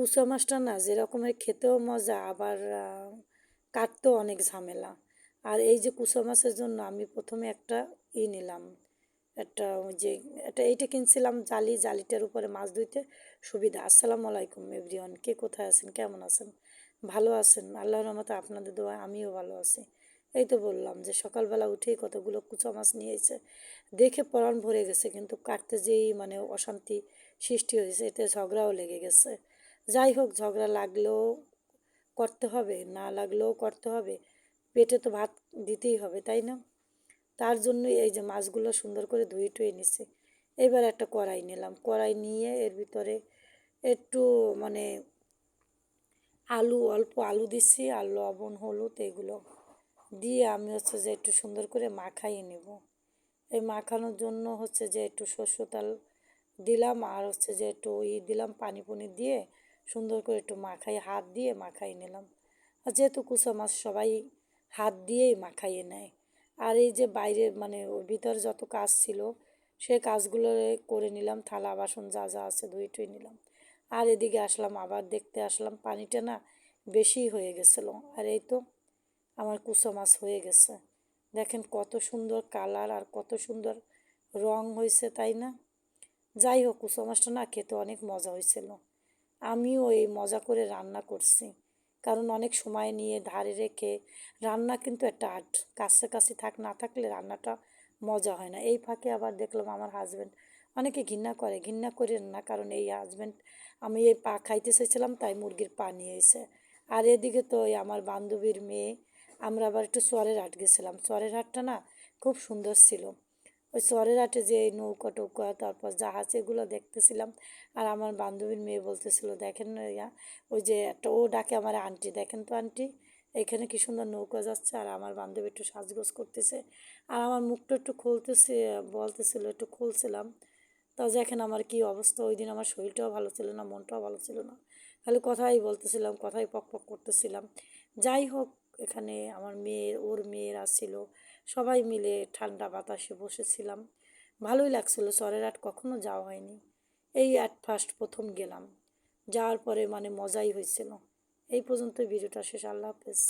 কুচা মাছটা না যেরকমের খেতেও মজা, আবার কাটতেও অনেক ঝামেলা। আর এই যে কুচা মাছের জন্য আমি প্রথমে একটা ই নিলাম, একটা ওই যে এটা এইটা কিনছিলাম জালি, জালিটার উপরে মাছ ধুইতে। সুবিধা, আসসালামু আলাইকুম এভরিওয়ান, কে কোথায় আছেন, কেমন আছেন? ভালো আছেন? আল্লাহর রহমতে আপনাদের দোয়া আমিও ভালো আছি। এই তো বললাম যে সকালবেলা উঠেই কতগুলো কুচা মাছ নিয়ে এসে দেখে পরাণ ভরে গেছে, কিন্তু কাটতে যেই মানে অশান্তি সৃষ্টি হয়েছে, এতে ঝগড়াও লেগে গেছে। যাই হোক, ঝগড়া লাগলেও করতে হবে, না লাগলেও করতে হবে। পেটে তো ভাত দিতেই হবে, তাই না? তার জন্য এই যে মাছগুলো সুন্দর করে ধুয়ে টুয়ে নিছি। এবার একটা কড়াই নিলাম। কড়াই নিয়ে এর ভিতরে একটু মানে আলু, অল্প আলু দিছি, আর লবণ, হলুদ এগুলো। দিয়ে আমি হচ্ছে যে একটু সুন্দর করে মাখাইয়ে নেব। এই মাখানোর জন্য হচ্ছে যে একটু সর্ষ তেল দিলাম, আর হচ্ছে যে একটু ই দিলাম পানি পুনি দিয়ে সুন্দর করে একটু মাখাই, হাত দিয়ে মাখাই নিলাম। আর যেহেতু কুচা মাছ সবাই হাত দিয়েই মাখাইয়ে নেয়। আর এই যে বাইরে মানে ওর ভিতর যত কাজ ছিল, সে কাজগুলো করে নিলাম, থালা, বাসন যা যা আছে ধুয়ে টুয়ে নিলাম। আর এদিকে আসলাম, আবার দেখতে আসলাম, পানিটা না বেশি হয়ে গেছিল। আর এই তো আমার কুচা মাছ হয়ে গেছে। দেখেন কত সুন্দর কালার আর কত সুন্দর রং হয়েছে, তাই না? যাই হোক কুচা মাছটা না খেতে অনেক মজা হয়েছিল। আমিও এই মজা করে রান্না করছি। কারণ অনেক সময় নিয়ে ধারে রেখে রান্না কিন্তু একটা আর্ট। কাছাকাছি থাক, না থাকলে রান্নাটা মজা হয় না। এই ফাঁকে আবার দেখলাম আমার হাজব্যান্ড অনেকে ঘৃণা করে, ঘৃণা করেন না কারণ এই হাজব্যান্ড আমি এই পা খাইতে চেয়েছিলাম তাই মুরগির পা নিয়ে এসে। আর এদিকে তো ওই আমার বান্ধবীর মেয়ে, আমরা আবার একটু চরের হাট গেছিলাম। চরের হাটটা না খুব সুন্দর ছিল। ওই চরের হাটে যে নৌকা টৌকা, তারপর জাহাজ, এগুলো দেখতেছিলাম। আর আমার বান্ধবীর মেয়ে বলতেছিল, দেখেন ইয়া, ওই যে একটা ও ডাকে আমার আন্টি, দেখেন তো আন্টি, এখানে কি সুন্দর নৌকা যাচ্ছে। আর আমার বান্ধবী একটু সাজগোজ করতেছে। আর আমার মুখটা একটু খুলতেছে, বলতেছিল, একটু খুলছিলাম, তা দেখেন আমার কি অবস্থা। ওই দিন আমার শরীরটাও ভালো ছিল না, মনটাও ভালো ছিল না। খালি কথাই বলতেছিলাম, কথাই পক পক করতেছিলাম। যাই হোক এখানে আমার মেয়ে ওর মেয়েরা ছিল সবাই মিলে ঠান্ডা বাতাসে বসেছিলাম। ভালোই লাগছিল সরের আট কখনো যাওয়া হয়নি। এই অ্যাট ফার্স্ট প্রথম গেলাম। যাওয়ার পরে মানে মজাই হয়েছিল। এই পর্যন্ত ভিডিওটা শেষ। আল্লাহ হাফেজ।